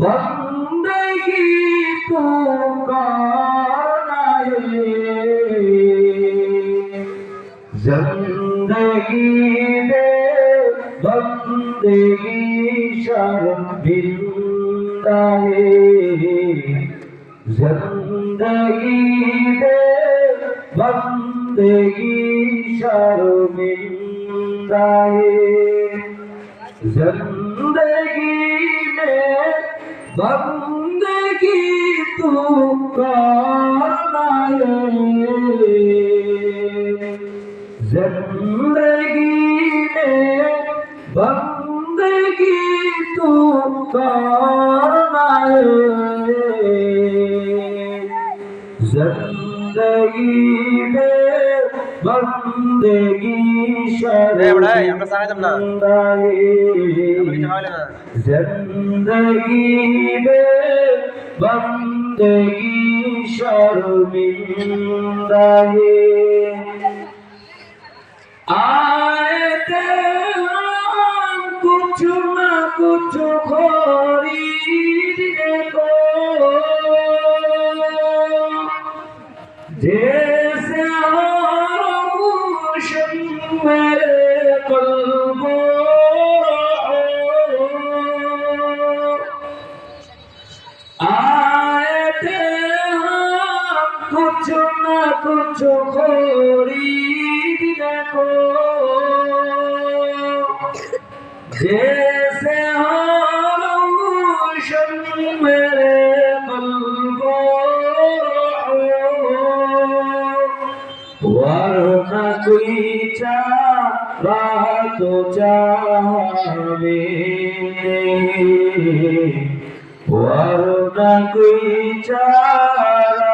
बंदगी तू करनाए जिंदगी दे बंदगी शर्मिंदा है जिंदगी दे बंदगी शर्मिंदा है जिंदगी में बंदगी तू ज़िंदगी में बंदगी तू ज़िंदगी में বন্দেগি জিন্দগি বে বন্দেগি শর্মিন্দাহে আয়তে কুছ না কুছ খোরি कुछ खरीदने को जैसे रोशन मेरे कल्बो वरना कोई चाह तो चाहे वरना कोई चाह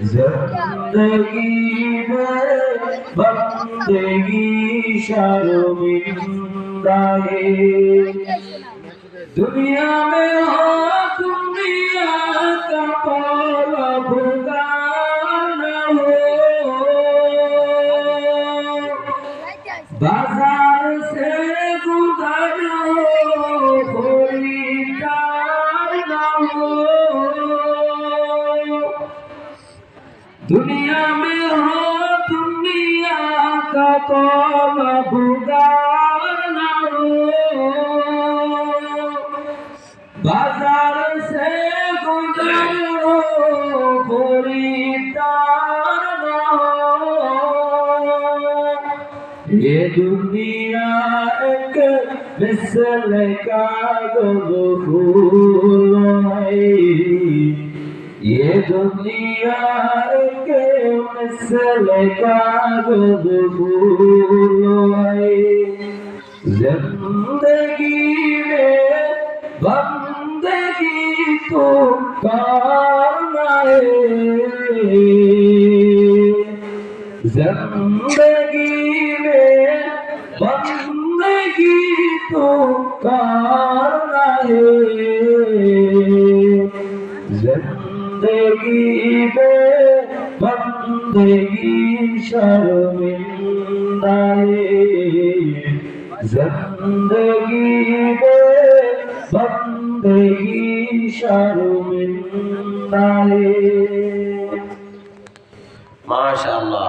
زندگی میں بندگی شرمندہ دنیا میں ہو دنیا کا پالا بھولا दुनिया में हो, दुनिया का तो भुगार ना हो। बाज़ार से गुजरो, खरीदार ना हो। ये दुनिया एक मिसल का फूल है। ये दुनिया ছেলে কাগজ ভুলোয় জিন্দগি মে বন্দগি তো করনায় জিন্দগি মে বন্দগি তো করনায় জিন্দগি শর্মিন্দায়ে জিন্দগি দে বন্দগি শর্মিন্দায়ে মাশাআল্লাহ